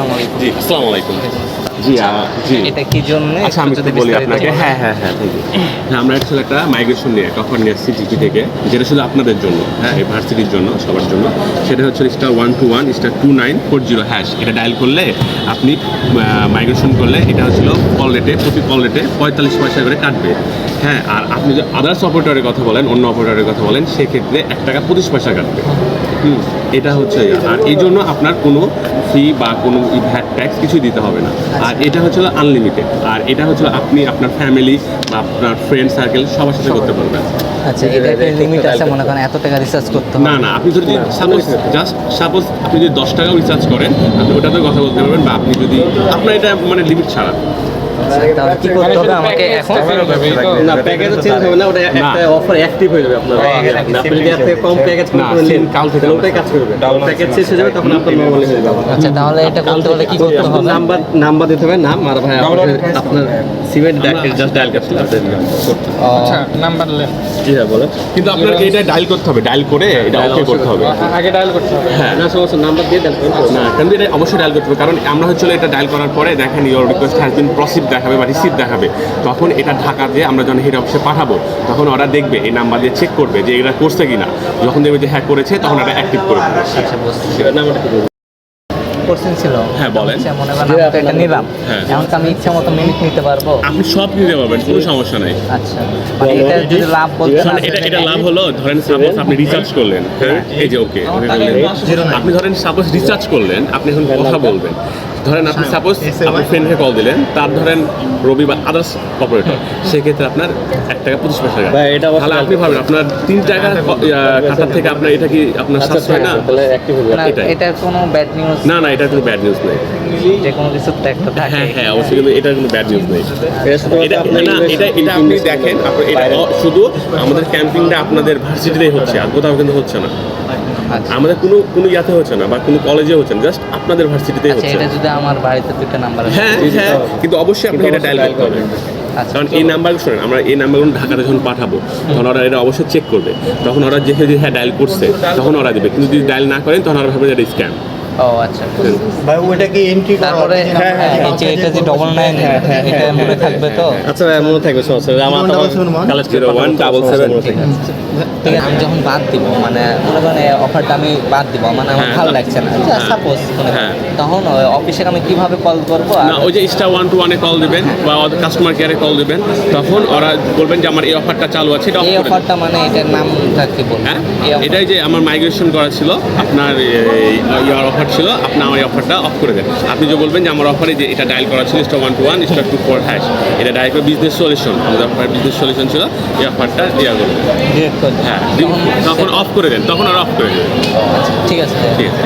আসসালামু আলাইকুম। জি আসসালামু আলাইকুম। জি জি। এটা কি জন্য? আচ্ছা আমি একটু একটু যদি বলি আপনাকে। হ্যাঁ হ্যাঁ হ্যাঁ হ্যাঁ আমরা একটা মাইগ্রেশন নিয়ে একটা অফার নিয়ে আসছি জিপি থেকে। যেটা শুধু আপনাদের জন্য হ্যাঁ এই ভার্সিটির জন্য সবার জন্য। সেটা হচ্ছে star one two one star two nine four zero hash এটা ডায়াল করলে আপনি মাইগ্রেশন করলে এটা হচ্ছিল কল রেটে প্রতি কল রেটে পঁয়তাল্লিশ পয়সা করে কাটবে। হ্যাঁ আর আপনি যদি আদার্স অপারেটরের কথা বলেন অন্য অপারেটরের কথা বলেন সেক্ষেত্রে এক টাকা পঁচিশ পয়সা কাটবে। হুম এটা হচ্ছে আর এই জন্য আপনার কোনো ফি বা কোনো ভ্যাট ট্যাক্স কিছুই দিতে হবে না। আর এটা হচ্ছে আনলিমিটেড আর এটা হচ্ছে আপনি আপনার ফ্যামিলি বা আপনার ফ্রেন্ড সার্কেল সবার সাথে করতে পারবেন। আচ্ছা এটা একটা লিমিট আছে মনে করেন এত টাকা রিচার্জ করতে হবে। না না আপনি যদি সাপোজ জাস্ট সাপোজ আপনি যদি দশ টাকাও রিচার্জ করেন আপনি ওটাতে কথা বলতে পারবেন বা আপনি যদি আপনার এটা মানে লিমিট ছাড়া। তাহলে কি করতে হবে আমাকে এখন? না প্যাকেজ চেঞ্জ হবে না ওটা একটা অফার অ্যাক্টিভ হয়ে যাবে আপনার আপনি যদি এর কম প্যাকেজ না, কাল থেকে ওটাই কাজ করবে প্যাকেজ শেষ হয়ে যাবে তখন আপনার নর্মালি হয়ে যাবে। আচ্ছা তাহলে এটা করতে হলে কি করতে হবে? নাম্বার নাম্বার দিতে হবে নাম আর ভাই আপনার আপনার সিমেন্ট জাস্ট ডায়াল করতে হবে। ও, নাম্বার লেন জি হ্যাঁ বলো কিন্তু আপনার এটা ডায়াল করতে হবে ডায়াল করে এটা ওকে করতে হবে। আগে ডায়াল করতে হবে। হ্যাঁ। না সমস্যা নাম্বার দিয়ে ডায়াল করতে হবে। না কিন্তু এটা অবশ্যই ডায়াল করতে হবে কারণ আমরা হচ্ছে এটা ডায়াল করার পরে দেখেন your request has been proceed দেখাবে বা রিসিভ দেখাবে। তখন এটা ঢাকা দিয়ে আমরা যখন হেড অফিসে পাঠাবো তখন ওরা দেখবে এই নাম্বার দিয়ে চেক করবে যে এটা করছে কিনা। যখন দেখবে যে হ্যাঁ করেছে তখন এটা অ্যাক্টিভ করে দেবে। কোশ্চেন ছিল। হ্যাঁ, বলেন। আচ্ছা, মনে করেন আমি এটা নিলাম। হ্যাঁ। এখন আমি ইচ্ছা মতো মিনিট নিতে পারব। আপনি সব নিতে পারবেন কোনো সমস্যা নাই। আচ্ছা। মানে এটা যদি লাভ বলতে এটা এটা লাভ হলো ধরেন সাপোজ আপনি রিচার্জ করলেন হ্যাঁ? এই যে ওকে আপনি ধরেন সাপোজ রিচার্জ করলেন আপনি এখন কথা বলবেন। ধরেন আপনি সাপোজ আপনার ফ্রেন্ডকে কল দিলেন তার ধরেন রবি বা আদার্স অপারেটর সেক্ষেত্রে আপনার এক টাকা পঁচিশ পয়সা এটা তাহলে আপনি ভাবেন আপনার তিন টাকা কাটার থেকে আপনার এটা কি আপনার সাশ্রয় না? তাহলে না এটা কোনো ব্যাড নিউজ না না এটা কোনো ব্যাড নিউজ নেই। যে কোনো কিছু একটা থাকে। হ্যাঁ হ্যাঁ অবশ্যই কিন্তু এটা কোনো ব্যাড নিউজ নেই। এটা না আপনি দেখেন এটা শুধু আমাদের ক্যাম্পিংটা আপনাদের ভার্সিটিতেই হচ্ছে আর কোথাও কিন্তু হচ্ছে না। আচ্ছা। আমাদের কোনো কোনো ইয়াতে হচ্ছে না বা কোনো কলেজে হচ্ছে না জাস্ট আপনাদের ভার্সিটিতেই আচ্ছা হচ্ছে। এটা যদি আমার বাড়িতে দুটো নাম্বার হ্যাঁ হ্যাঁ কিন্তু অবশ্যই আপনি এটা ডায়াল করতে হবে। আচ্ছা কারণ এই নাম্বার শোনেন আমরা এই নাম্বারগুলো ঢাকাতে যখন পাঠাবো তখন ওরা এটা অবশ্যই চেক করবে। তখন ওরা যেহেতু হ্যাঁ ডায়াল করছে তখন ওরা দেবে। কিন্তু যদি ডায়াল না করেন তখন ওরা ভাবে যে এটা স্ক্যাম ও আচ্ছা। ভাই ওইটা কি এন্ট্রি তারপরে এই যে এটা যে ডবল নাইন এটা মনে থাকবে তো? আচ্ছা ভাই মনে থাকবে সমস্যা নেই। আমার collect zero one double seven ঠিক আমি যখন বাদ দিব মানে মনে করেন অফারটা আমি বাদ দিব মানে আমার হ্যাঁ। ভালো লাগছে না। সাপোজ হ্যাঁ। তখন অফিসে আমি কীভাবে কল করব না ওই যে স্টার ওয়ান টু ওয়ানে কল দেবেন বা কাস্টমার কেয়ারে কল দেবেন তখন ওরা বলবেন যে আমার এই অফারটা চালু আছে এই অফারটা মানে এটার নামটা কি বলব? হ্যাঁ? এটাই যে আমার মাইগ্রেশন করা ছিল আপনার ইয়ার অফার ছিল আপনি আমার অফারটা অফ করে দেন। আপনি যে বলবেন যে আমার অফারে যে এটা ডায়াল করা ছিল star one two one star two four hash এটা ডায়াল করে বিজনেস সলিউশন আমাদের অফার বিজনেস সলিউশন ছিল এই অফারটা দেওয়া দিবো। হ্যাঁ তখন অফ করে দেন তখন আর অফ করে দেবেন আচ্ছা ঠিক আছে। ঠিক আছে।